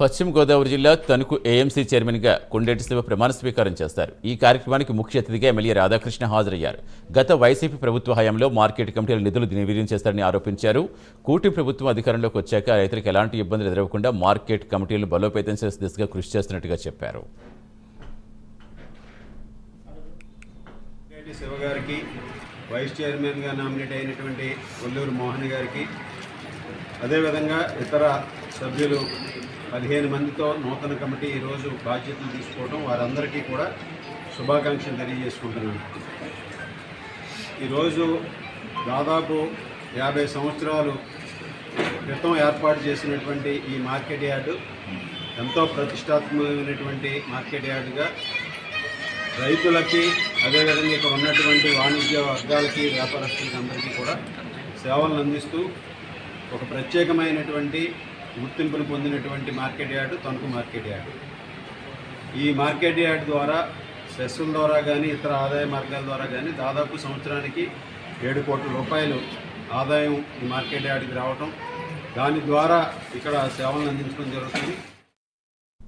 పశ్చిమ గోదావరి జిల్లా తణుకు ఏఎంసీ చైర్మన్గా కొండేటి శివ ప్రమాణ స్వీకారం చేస్తారు. ఈ కార్యక్రమానికి ముఖ్య అతిథిగా ఎమ్మెల్యే రాధాకృష్ణ హాజరయ్యారు. గత వైసీపీ ప్రభుత్వ హయాంలో మార్కెట్ కమిటీల నిధులు నిర్వీర్యం చేస్తారని ఆరోపించారు. కూటమి ప్రభుత్వం అధికారంలోకి వచ్చాక రైతులకు ఎలాంటి ఇబ్బందులు ఎదురవకుండా మార్కెట్ కమిటీలను బలోపేతం చేసే దిశగా కృషి చేస్తున్నట్టుగా చెప్పారు. వైస్ చైర్మన్గా నామినేట్ అయినటువంటి కొల్లూరు మోహన్ గారికి అదేవిధంగా ఇతర సభ్యులు పదిహేను మందితో నూతన కమిటీ ఈరోజు బాధ్యతలు తీసుకోవడం వారందరికీ కూడా శుభాకాంక్షలు తెలియజేసుకుంటున్నాను. ఈరోజు దాదాపు యాభై సంవత్సరాలు క్రితం ఏర్పాటు చేసినటువంటి ఈ మార్కెట్ యార్డు ఎంతో ప్రతిష్టాత్మకమైనటువంటి మార్కెట్ యార్డుగా రైతులకి అదేవిధంగా ఇక్కడ ఉన్నటువంటి వాణిజ్య వర్గాలకి వ్యాపారస్తులకి అందరికీ కూడా సేవలను అందిస్తూ ఒక ప్రత్యేకమైనటువంటి గుర్తింపును పొందినటువంటి market yard Tanuku market yard. ఈ మార్కెట్ యార్డ్ ద్వారా సెస్సుల ద్వారా కానీ ఇతర ఆదాయ మార్గాల ద్వారా కానీ దాదాపు సంవత్సరానికి ఏడు కోట్ల రూపాయలు ఆదాయం ఈ మార్కెట్ యార్డ్కి రావటం. దాని ద్వారా ఇక్కడ సేవలను అందించడం జరుగుతుంది.